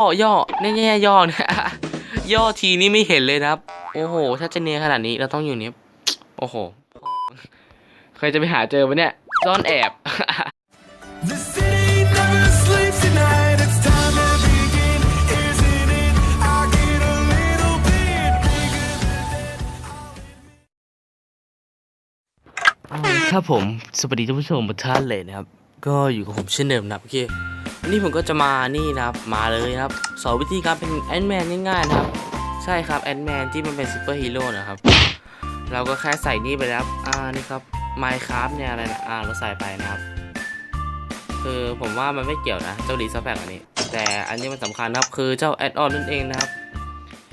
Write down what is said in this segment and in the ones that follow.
ย่อย่แน่ๆย่อเนี่ยย่อทีนี่ไม่เห็นเลยนะครับโอ้โห ถ้าจะเนียนขนาดนี้เราต้องอยู่เนี้ยโอ้โหเคยจะไปหาเจอปะเนี่ยซ่อนแอบ The city never sleeps tonight. It's time to begin, isn't it? I get a little bit bigger than ครับผม สวัสดีท่านผู้ชมทุกท่านเลยนะครับ ก็อยู่กับผมเช่นเดิมนะครับโอเค วันนี้ผมก็จะมานี่นะครับ มาเลยครับ สอนวิธีการเป็นแอนแมนง่ายๆนะครับ ใช่ครับแอนแมนที่มันเป็นซูเปอร์ฮีโร่นะครับ เราก็แค่ใส่นี่ไปแล้วครับอ่านี่ครับไมค์ครับเนี่ยอะไรนะอ่าเราใส่ไปนะครับ คือผมว่ามันไม่เกี่ยวนะ เจ้าดีซับแพกอันนี้ แต่อันนี้มันสำคัญนะครับ คือเจ้าแอดออนนั่นเองนะครับ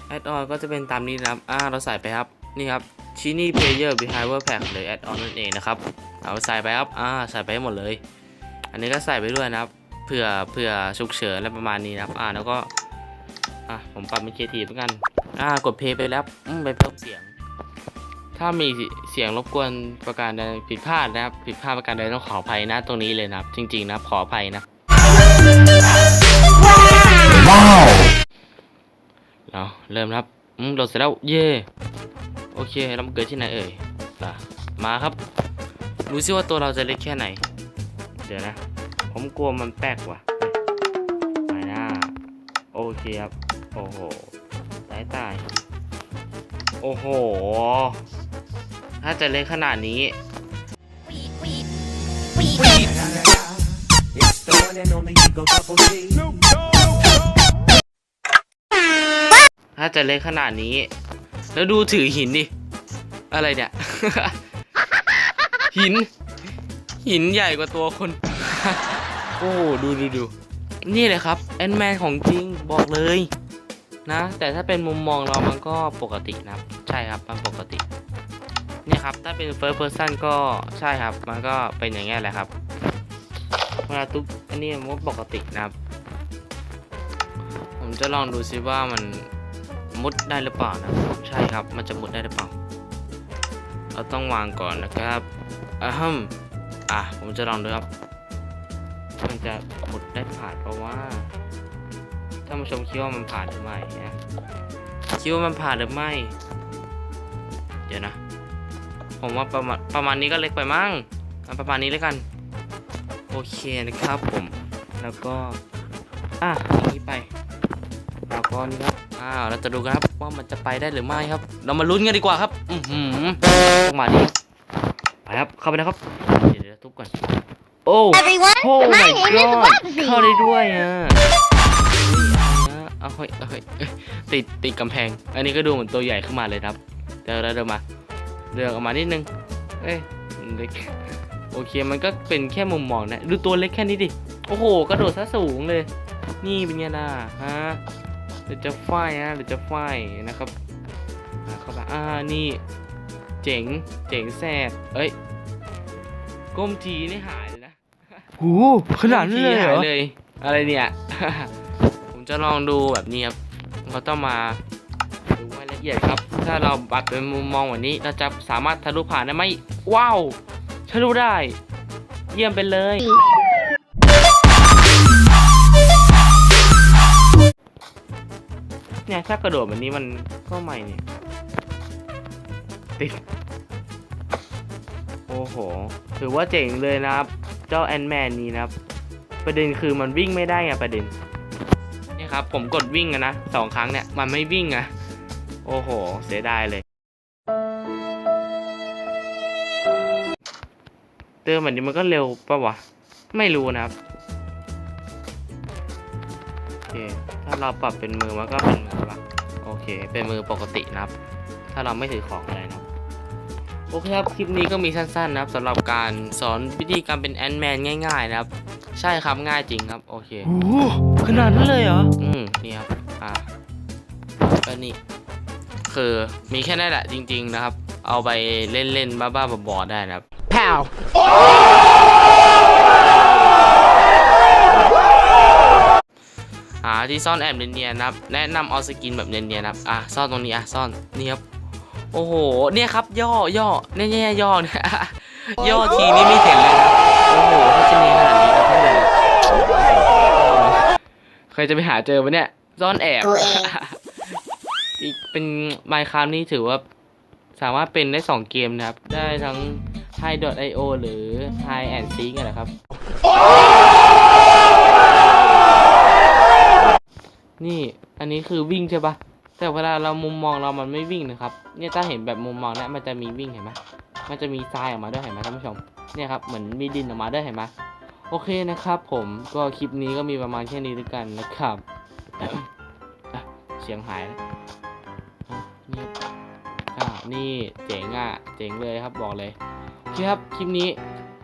แอดออนก็จะเป็นตามนี้นะครับอ่าเราใส่ไปครับ นี่ครับชินี่เพลเยอร์บิฮายเวอร์แพ็กหรือแอดออนนั่นเองนะครับ เอาใส่ไปครับ อ่า ใส่ไปหมดเลย อันนี้ก็ใส่ไปด้วยนะครับ เผื่อเผื่อฉุกเฉินอะไรประมาณนี้นะครับ อ่าแล้วก็อะผมปรับเป็นเคทีเหมือนกัน อ่ากดเพลย์ไปแล้วอืมไปเพิ่มเสียง ถ้ามีเสียงรบกวนประการใดผิดพลาดนะครับ ผิดพลาดประการใดต้องขออภัยนะตรงนี้เลยนะครับ จริง ๆ นะครับขออภัยนะเราเริ่มครับอืมโหลดเสร็จแล้วเย่โอเคเรามาเกิดที่ไหนเอ่ยอะมาครับ รู้ซิว่าตัวเราจะเล็กแค่ไหน เดี๋ยวนะ ผมกลัวมันแปลกว่ะไปหน้าโอเคครับ โอ้โห ตายตาย โอ้โห ถ้าจะเล็กขนาดนี้ ถ้าจะเล็กขนาดนี้ แล้วดูถือหินดิ อะไรเนี่ย หิน หินใหญ่กว่าตัวคน โอ้ดูดูดูนี่เลยครับแอนแมนของจริงบอกเลยนะ แต่ถ้าเป็นมุมมองเรามันก็ปกตินะใช่ครับมันปกติเนี่ยครับถ้าเป็น first person ก็ใช่ครับ มันก็เป็นอย่างเงี้ยแหละครับเวลาตุ๊กอันนี้มันปกตินะครับ ผมจะลองดูซิว่ามันมุดได้หรือเปล่านะใช่ครับ มันจะมุดได้หรือเปล่า เราต้องวางก่อนนะครับอะฮึมอะผมจะลองดูครับ มันจะหมุดได้ผ่านเพราะว่าท่านผู้ชมคิดว่ามันผ่านหรือไม่นะคิดว่ามันผ่านหรือไม่ เดี๋ยวนะ ผมว่าประมาณประมาณนี้ก็เล็กไปมั้งประมาณนี้เลยกัน โอเคนะครับผม แล้วก็ อะนี้ไปแล้วก็นี่ครับอ้าวเราจะดูกันครับว่ามันจะไปได้หรือไม่ครับ เรามาลุ้นกันดีกว่าครับ อือหือจังหวะนี้ไปครับ เข้าไปนะครับ เดี๋ยวเดี๋ยวทุบก่อน โอ้ Everyone, โอ้ my my name is god Bubsy. เข้าได้ด้วยอะเอาเฮ้ยเอาเฮ้ยเอ้ยติดติดกำแพง อันนี้ก็ดูเหมือนตัวใหญ่ขึ้นมาเลยครับ เดี๋ยวเราเดินมา เดินออกมานิดนึง เอ้ยเล็กโอเคมันก็เป็นแค่มุมมองนะ ดูตัวเล็กแค่นี้ดิ โอ้โหกระโดดซะสูงเลย นี่เป็นไงล่ะฮะเดี๋ยวจะไฟฮะเดี๋ยวจะไฟนะครับอ่าเข้าไปอ่านี่ เจ๋ง เจ๋งแสบเอ้ยก้มทีนี่หาย เลยนะโอ้ขนาดนั้นเลยเหรอเลย อะไรเนี่ย ผมจะลองดูแบบนี้ครับเราต้องมาดูให้ละเอียดครับ ถ้าเราปัดเป็นมุมมองแบบนี้เราจะสามารถทะลุผ่านได้ไหมว้าวทะลุได้ เยี่ยมไปเลยเนี่ยถ้ากระโดดแบบนี้มันก็ใหม่เนี่ยติด โอ้โห ถือว่าเจ๋งเลยนะครับ เจ้าแอนแมนนี้นะครับ ประเด็นคือมันวิ่งไม่ได้ไงประเด็นนี่ครับ ผมกดวิ่งอะนะสองครั้งเนี่ยมันไม่วิ่งอะโอ้โห เสียดายเลยเติมแบบนี้มันก็เร็วปะวะ ไม่รู้นะครับโอเคถ้าเราปรับเป็นมือมันก็เป็นมือละโอเค เป็นมือปกตินะครับ ถ้าเราไม่ถือของอะไร โอเคครับ คลิปนี้ก็มีสั้นๆนะครับสำหรับการสอนวิธีการเป็นแอนแมนง่าย ๆ นะครับ ใช่ครับง่ายจริงครับ โอเคโอ้ขนาดนั้นเลยเหรอ อืมนี่ครับ อ่าก็นี่คือมีแค่นั้นแหละจริง ๆ นะครับ เอาไปเล่นๆบ้าๆบอๆได้นะครับ Pow หาที่ซ่อนแอบเนียนๆนะครับ แนะนำเอาสกินแบบเนียนๆนะครับ อะซ่อนตรงนี้อะซ่อนนี่ครับ โอ้โห เนี่ยครับย่อย่อแน่ๆย่อเนี่ยย่อทีนี่ไม่เห็นเลยนะโอ้โหถ้าจะเนียนขนาดนี้ก็ต้องเลยใครจะไปหาเจอวะเนี่ยซ่อนแอบกูเองอีกเป็นไมค์ค a f t นี่ถือว่าสามารถเป็นได้ 2 เกมนะครับ ได้ทั้ง Hi.io หรือ Hi and Seek นนแหละครับ นี่อันนี้คือวิ่งใช่ปะ แต่เวลาเรามุมมองเรามันไม่วิ่งนะครับ เนี่ยถ้าเห็นแบบมุมมองเนี่ยมันจะมีวิ่งเห็นไหมมันจะมีทรายออกมาด้วยเห็นไหมท่านผู้ชม เนี่ยครับเหมือนมีดินออกมาด้วยเห็นไหมโอเคนะครับ ผมก็คลิปนี้ก็มีประมาณแค่นี้ด้วยกันนะครับเสียงหายแล้วอะเงียบอ่านี่เจ๋งอะเจ๋งเลยครับบอกเลยโอเคครับคลิปนี้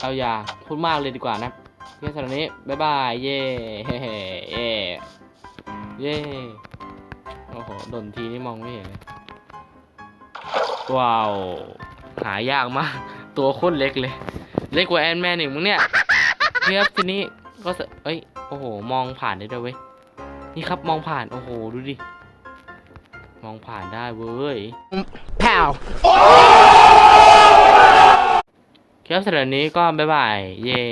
เอาอย่าพูดมากเลยดีกว่านะเพียงสำหรับนี้บ๊ายบายเย่เฮ้เย่เย่ โอ้โหดนทีนี่มองไม่เห็นเลยว้าว หายากมาก ตัวโคตรเล็กเลย เล็กกว่าแอนแมนอีกมึงเนี่ยเทียบทีนี้ก็สเอ้ยโอ้โห มองผ่านได้ด้วยเว้ยนี่ครับมองผ่านโอ้โหดูดิ มองผ่านได้เว้ยแผ่วครับสำหรับนี้ก็บ๊ายบาย เย่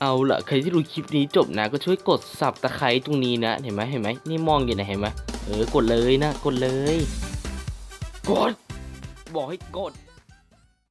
เอาละใครที่ดูคลิปนี้จบนะ ก็ช่วยกดสับตะไคร้ตรงนี้นะ เห็นไหมเห็นไหมนี่มองอยู่นะเห็นไหมเออกดเลยนะ กดเลย กด บอกให้กด